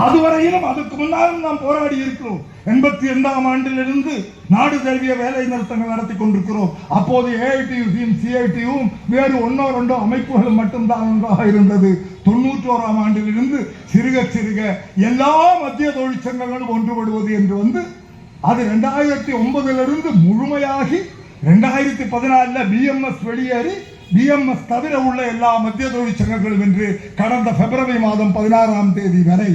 அதுவரையிலும் அதுக்கு முன்னாலும் நாம் போராடி இருக்கிறோம். எண்பத்தி இரண்டாம் ஆண்டிலிருந்து நாடு தழுவிய வேலை நிறுத்தங்கள் நடத்தி கொண்டிருக்கிறோம். அப்போது ஏஐடியும் சிஐடியும் வேறு ஒன்னோ ரெண்டோ அமைப்புகளும் மட்டும்தான் ஒன்றாக இருந்தது. தொண்ணூற்றோராம் ஆண்டிலிருந்து சிறுக சிறுக எல்லா மத்திய தொழிற்சங்கங்களும் ஒன்றுபடுவது என்று வந்து அது ரெண்டாயிரத்தி ஒன்பதிலிருந்து முழுமையாகி ரெண்டாயிரத்தி பதினாலில் பிஎம்எஸ் வெளியேறி பிஎம்எஸ் தவிர உள்ள எல்லா மத்திய தொழிற்சங்கங்களும் என்று கடந்த பிப்ரவரி மாதம் பதினாறாம் தேதி வரை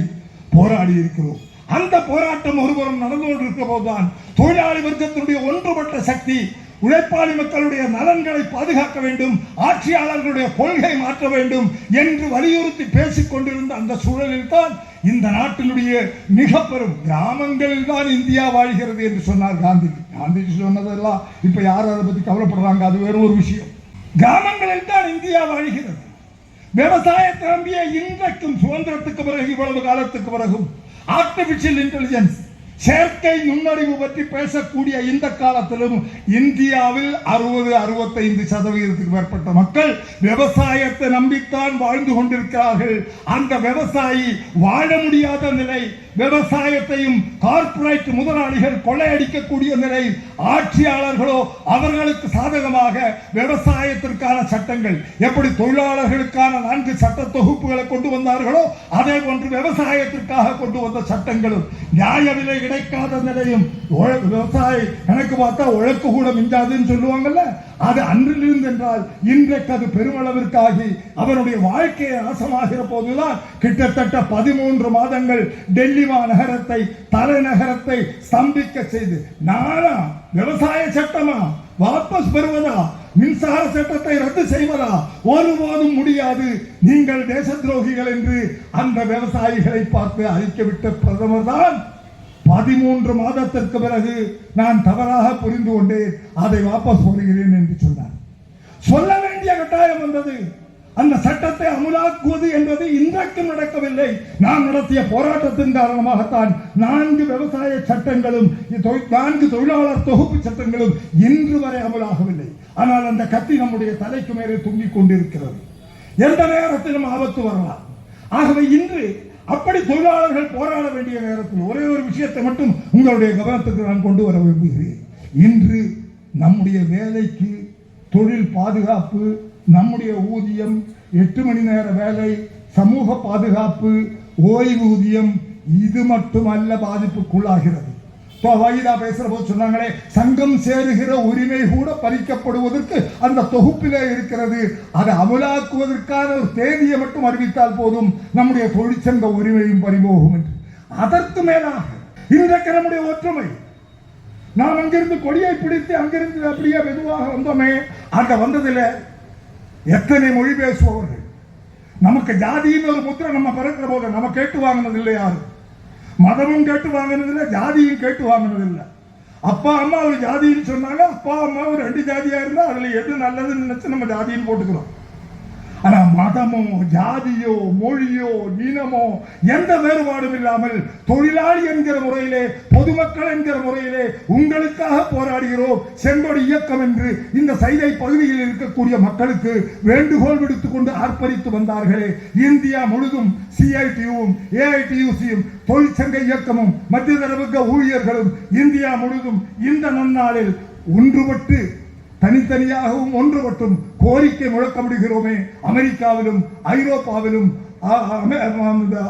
போராடி இருக்கிறோம். அந்த போராட்டம் ஒருபுறம் நடந்து கொண்டிருக்கிற போதுதான் தொழிலாளி வர்க்கத்தினுடைய ஒன்றுபட்ட சக்தி உழைப்பாளி மக்களுடைய நலன்களை பாதுகாக்க வேண்டும் ஆட்சியாளர்களுடைய கொள்கை மாற்ற வேண்டும் என்று வலியுறுத்தி பேசிக் கொண்டிருந்த அந்த சூழலில் தான் இந்த நாட்டினுடைய மிக பெரும் கிராமங்களில் தான் இந்தியா வாழ்கிறது என்று சொன்னார் காந்திஜி காந்திஜி சொன்னதெல்லாம் இப்ப யாரும் அதை பத்தி கவலைப்படுறாங்க? அது வேறு ஒரு விஷயம். கிராமங்களில் தான் இந்தியா வாழ்கிறது. விவசாயத்தை நம்பிய இன்றைக்கும் சுதந்திரத்துக்கு பிறகு இவ்வளவு காலத்துக்கு பிறகும் ஆர்டிபிஷியல் இன்டெலிஜென்ஸ் செயற்கை நுண்ணறிவு பற்றி பேசக்கூடிய இந்த காலத்திலும் இந்தியாவில் அறுபது அறுபத்தைந்து சதவீதத்துக்கு மேற்பட்ட மக்கள் விவசாயத்தை நம்பித்தான் வாழ்ந்து கொண்டிருக்கிறார்கள். அந்த விவசாயி வாழ முடியாத நிலை விவசாயத்தையும் கார்ப்பரேட் முதலாளிகள் கொள்ளையடிக்கக்கூடிய நிலை ஆட்சியாளர்களோ அவர்களுக்கு சாதகமாக விவசாயத்திற்கான சட்டங்கள் எப்படி தொழிலாளர்களுக்கான நான்கு சட்ட தொகுப்புகளை கொண்டு வந்தார்களோ அதே போன்று விவசாயத்திற்காக கொண்டு வந்த சட்டங்களும் நியாய விலைகள் கிடைக்காத நிலையும். விவசாயி எனக்கு பார்த்தா உழைப்பு கூட மிஞ்சாதுன்னு சொல்லுவாங்கல்ல? அது அன்றிலிருந்து என்றால் இன்றைக்கு அது பெருமளவிற்காகி அவனுடைய வாழ்க்கையை நாசமாகிற போதுதான் கிட்டத்தட்ட பதிமூன்று மாதங்கள் டெல்லி மாநகரத்தை தலைநகரத்தை ஸ்தம்பிக்க செய்து நானா விவசாய சட்டமா? வாபஸ் பெறுவதா? மின்சார சட்டத்தை ரத்து செய்வதா? ஒருபோதும் முடியாது. நீங்கள் தேச துரோகிகள் என்று அந்த விவசாயிகளை பார்த்து அழிக்கவிட்ட பிரதமர் தான் பதிமூன்று மாதத்திற்கு பிறகு நான் தவறாக புரிந்து கொண்டேன் அதை வாபஸ் போடுகிறேன் என்று சொன்னார். சொல்ல வேண்டிய கட்டாயம் வந்தது. அந்த சட்டத்தை அமுலாக்குவது என்பது இன்றைக்கும் நடக்கவில்லை. நான் நடத்திய போராட்டத்தின் காரணமாகத்தான் நான்கு விவசாய சட்டங்களும் நான்கு தொழிலாளர் தொகுப்பு சட்டங்களும் இன்று வரை அமுலாகவில்லை. ஆனால் அந்த கத்தி நம்முடைய தலைக்கு மேலே தொங்கிக் கொண்டிருக்கிறது. எந்த நேரத்திலும் ஆபத்து வரலாம். ஆகவே இன்று அப்படி தொழிலாளர்கள் போராட வேண்டிய நேரத்தில் ஒரே ஒரு விஷயத்தை மட்டும் உங்களுடைய கவனத்துக்கு நான் கொண்டு வர விரும்புகிறேன். இன்று நம்முடைய வேலைக்கு தொழில் பாதுகாப்பு நம்முடைய ஊதியம் எட்டு மணி நேர வேலை சமூக பாதுகாப்பு ஓய்வூதியம் இது மட்டுமல்ல பாதிப்புக்குள்ளாகிறது. இப்போ பேசுற போது சொன்னாங்களே சங்கம் சேருகிற உரிமை கூட பறிக்கப்படுவதற்கு அந்த தொகுப்பிலே இருக்கிறது. அதை அமலாக்குவதற்கான ஒரு தேதியை மட்டும் அறிவித்தால் போதும். நம்முடைய தொழிற்சங்க உரிமையும் பறிபோகும் என்று. அதற்கு மேலாக இன்றைக்கு நம்முடைய ஒற்றுமை. நாம் அங்கிருந்து கொடியை பிடித்து அங்கிருந்து அப்படியே மெதுவாக வந்தோமே அங்க வந்ததில் எத்தனை மொழி பேசுபவர்கள்? நமக்கு ஜாதின்னு ஒரு முத்திரை நம்ம பிறக்கிற போது நம்ம கேட்டு வாங்கினது இல்லை யாரும் மதமும் கேட்டு வாங்கினதில்லை ஜாதியும் கேட்டு வாங்கினதில்லை. அப்பா அம்மா ஒரு ஜாதின்னு சொன்னாங்க அப்பா அம்மா ஒரு ரெண்டு ஜாதியாக இருந்தால் அதில் எது நல்லதுன்னு நினச்சி நம்ம ஜாதின்னு போட்டுக்கிறோம். மதமோ ஜாதியோ மொழியோ இனமோ எந்த வேறுபாடும் இல்லாமல் தொழிலாளி என்கிற முறையிலே பொதுமக்கள் என்கிற முறையிலே உங்களுக்காக போராடுகிறோம். செங்கொடி இயக்கம் என்று இந்த சைதை பகுதியில் இருக்கக்கூடிய மக்களுக்கு வேண்டுகோள் விடுத்துக் கொண்டு ஆர்ப்பரித்து வந்தார்களே. இந்தியா முழுதும் சிஐடியும் ஏஐடியூசியும் தொழிற்சங்க இயக்கமும் மத்திய தரவுக்க ஊழியர்களும் இந்தியா முழுதும் இந்த நன்னாளில் ஒன்றுபட்டு தனித்தனியாகவும் ஒன்றுபட்டும் கோரிக்கை முழக்கமிடுகிறோமே. அமெரிக்காவிலும் ஐரோப்பாவிலும்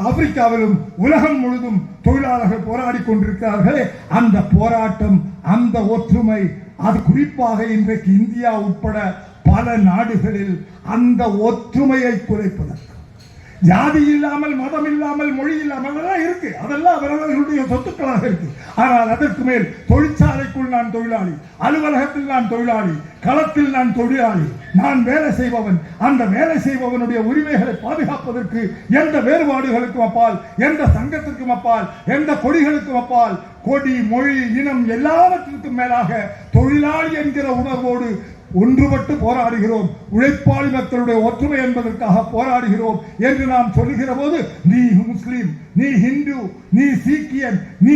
ஆப்பிரிக்காவிலும் உலகம் முழுதும் தொழிலாளர்கள் போராடி கொண்டிருக்கிறார்களே. அந்த போராட்டம் அந்த ஒற்றுமை அது குறிப்பாக இன்றைக்கு இந்தியா உட்பட பல நாடுகளில் அந்த ஒற்றுமையை குறைப்பதற்கு. ஜாதி இல்லாமல் அதெல்லாம் அவரவர்களுடைய சொத்துக்களாக இருக்கு. ஆனால் அதற்கு மேல் தொழிற்சாலைக்குள் நான் தொழிலாளி அலுவலகத்தில் நான் தொழிலாளி களத்தில் நான் தொழிலாளி நான் வேலை செய்பவன் அந்த வேலை செய்பவனுடைய உரிமைகளை பாதுகாப்பதற்கு எந்த வேறுபாடுகளுக்கும் அப்பால் எந்த சங்கத்திற்கும் அப்பால் எந்த கொடிகளுக்கும் அப்பால் கொடி மொழி இனம் எல்லாவற்றிற்கும் மேலாக தொழிலாளி என்கிற உணர்வோடு ஒன்றுபட்டு போராடுகிறோம். உழைப்பாளி மக்களுடைய ஒற்றுமை என்பதற்காக போராடுகிறோம் என்று நாம் சொல்லுகிற போது நீ முஸ்லீம் நீ ஹிந்து நீ சீக்கியன் நீ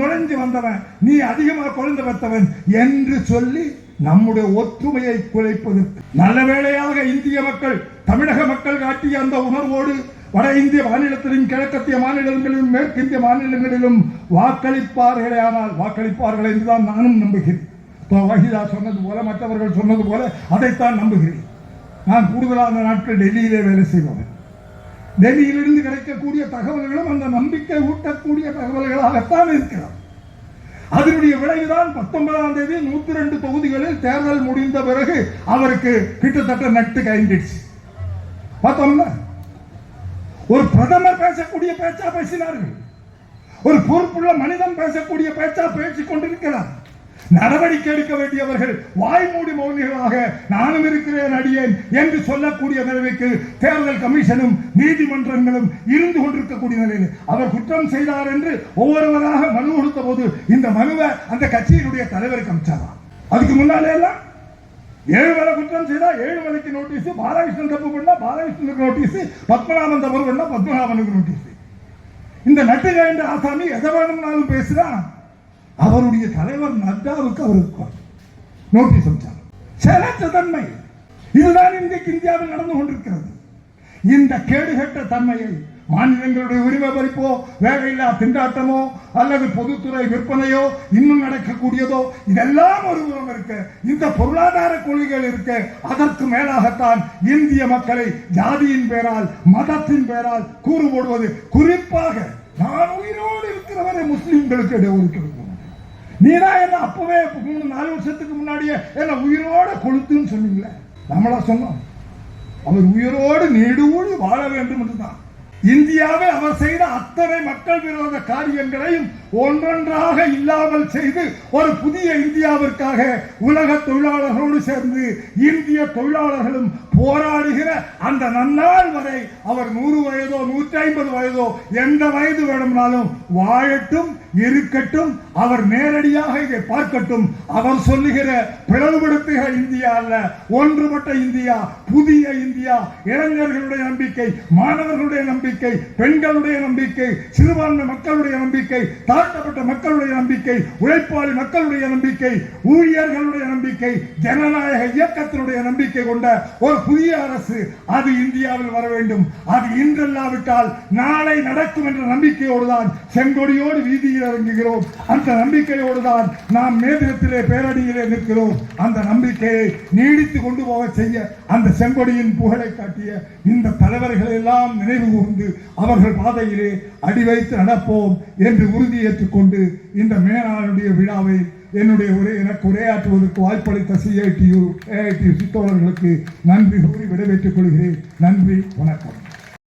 நுழைஞ்சு வந்தவன் நீ அதிகமாக குழந்தை பெற்றவன் என்று சொல்லி நம்முடைய ஒற்றுமையை குலைப்பதற்கு. நல்ல வேளையாக இந்திய மக்கள் தமிழக மக்கள் காட்டிய அந்த உணர்வோடு வட இந்திய மாநிலத்திலும் கிழக்கத்திய மாநிலங்களிலும் மேற்கிந்திய மாநிலங்களிலும் வாக்களிப்பார்களே ஆனால் வாக்களிப்பார்கள் என்றுதான் நானும் நம்புகிறேன். வாகிதா சொன்னது போல மற்றவர்கள் சொன்னது போல அதைத்தான் நம்புகிறேன். நான் கூடுதலான நாட்கள் டெல்லியிலே வேலை செய்பவன். டெல்லியிலிருந்து கிடைக்கக்கூடிய தகவல்களும் அந்த நம்பிக்கை ஊட்டக்கூடிய தகவல்களாகத்தான் இருக்கிறார் அதனுடைய விளைவுதான் பத்தொன்பதாம் தேதி நூத்தி ரெண்டு தொகுதிகளில் தேர்தல் முடிந்த பிறகு அவருக்கு கிட்டத்தட்ட நட்டு கைஞ்சிடுச்சு பார்த்தோம்னா ஒரு பிரதமர் பேசக்கூடிய பேச்சா பேசினார்கள். ஒரு பொறுப்புள்ள மனிதன் பேசக்கூடிய பேச்சா பேசிக் கொண்டிருக்கிறார் நடவடிக்கை எடுக்க வேண்டியவர்கள் வாய்மூடி மௌனிகளாக நானும் இருக்கிறேன் அடியேன் என்று சொல்லக்கூடிய நிலைமைக்கு தேர்தல் கமிஷனும் நீதிமன்றங்களும் இருந்து கொண்டிருக்கக்கூடிய நிலையில் அவர் குற்றம் செய்தார் என்று ஒவ்வொருவராக மனு கொடுத்த போது இந்த மனுவை அந்த கட்சியினுடைய தலைவருக்கு அமைச்சாராம் அதுக்கு முன்னாலே எல்லாம் ஏழு குற்றம் செய்தா ஏழுமலைக்கு நோட்டீஸ் பாலகிருஷ்ணன் தப்பு பண்ணா பாலகிருஷ்ணனுக்கு நோட்டீஸ் பத்மநாபன் தவறு பண்ணா பத்மநாபனுக்கு நோட்டீஸ் இந்த நட்டுக என்ற ஆசாமி எதை வேணும்னாலும் பேசுறான். அவருடைய தலைவர் நட்டாவுக்கு அவருக்கு நோட்டீஸ் அனுப்பிச்சார். செயலற்ற தன்மை. இதுதான் இன்றைக்கு இந்தியாவில் நடந்து கொண்டிருக்கிறது. இந்த கேடுகட்ட தன்மையை மாநிலங்களுடைய உரிமை பறிப்போ வேலையில்லா திண்டாட்டமோ அல்லது பொதுத்துறை விற்பனையோ இன்னும் நடக்கக்கூடியதோ இதெல்லாம் ஒரு புறம் இருக்க. இந்த பொருளாதார கொள்கைகள் இருக்க. அதற்கு மேலாகத்தான் இந்திய மக்களை ஜாதியின் பெயரால் மதத்தின் பெயரால் கூறு போடுவது. குறிப்பாக நான் உயிரோடு இருக்கிறவரை முஸ்லிம்களுக்கு இடஒதுக்கீடு நீதான் என்ன அப்பவே மூணு நாலு வருஷத்துக்கு முன்னாடியே என்ன உயிரோட கொளுத்துன்னு சொன்னீங்களே? நம்மளா சொன்னோம். அவர் உயிரோடு நெடுவோடு வாழ வேண்டும் என்றுதான் இந்தியாவை அவர் செய்த அத்தனை மக்கள் விரோத காரியங்களையும் ஒன்றொன்றாக இல்லாமல் செய்து ஒரு புதிய இந்தியாவிற்காக உலக தொழிலாளர்களோடு சேர்ந்து இந்திய தொழிலாளர்களும் போராடுகிற அந்த நன்னாள் வரை அவர் நூறு வயதோ நூற்றி ஐம்பது வயதோ எந்த வயது வேணும்னாலும் வாழட்டும் இருக்கட்டும் அவர் நேரடியாக இதை பார்க்கட்டும். அவர் சொல்லுகிற பிளவுபடுத்துகிற இந்தியா அல்ல ஒன்றுபட்ட இந்தியா புதிய இந்தியா இளைஞர்களுடைய நம்பிக்கை மாணவர்களுடைய நம்பிக்கை பெண்களுடைய நம்பிக்கை சிறுபான்மை மக்களுடைய நம்பிக்கை தாழ்த்தப்பட்ட மக்களுடைய நம்பிக்கை உழைப்பாளி மக்களுடைய நம்பிக்கை ஊழியர்களுடைய நம்பிக்கை ஜனநாயக இயக்கத்தினுடைய நம்பிக்கை கொண்ட ஒரு புதிய அரசு அது இந்தியாவில் வர வேண்டும். அது இன்றல்லாவிட்டால் நாளை நடக்கும் என்ற நம்பிக்கையோடு தான் செங்கொடியோடு வீதியில் இறங்குகிறோம். அந்த நம்பிக்கையோடு தான் நாம் மேதினத்திலே பேரடியிலே நிற்கிறோம். அந்த நம்பிக்கையை நீடித்து கொண்டு போக செய்ய அந்த செங்கொடியின் புகழை காட்டிய இந்த தலைவர்களை எல்லாம் நினைவு கூர்ந்து அவர்கள் பாதையிலே அடி வைத்து நடப்போம் என்று உறுதியேற்றுக் கொண்டு இந்த மேனாளுடைய விழாவை என்னுடைய உரை எனக்கு உரையாற்றுவதற்கு வாய்ப்பளித்த சிஐடியு ஏஐடியு சித்தோழர்களுக்கு நன்றி கூறி விடைபெற்றுக் கொள்கிறேன். நன்றி வணக்கம்.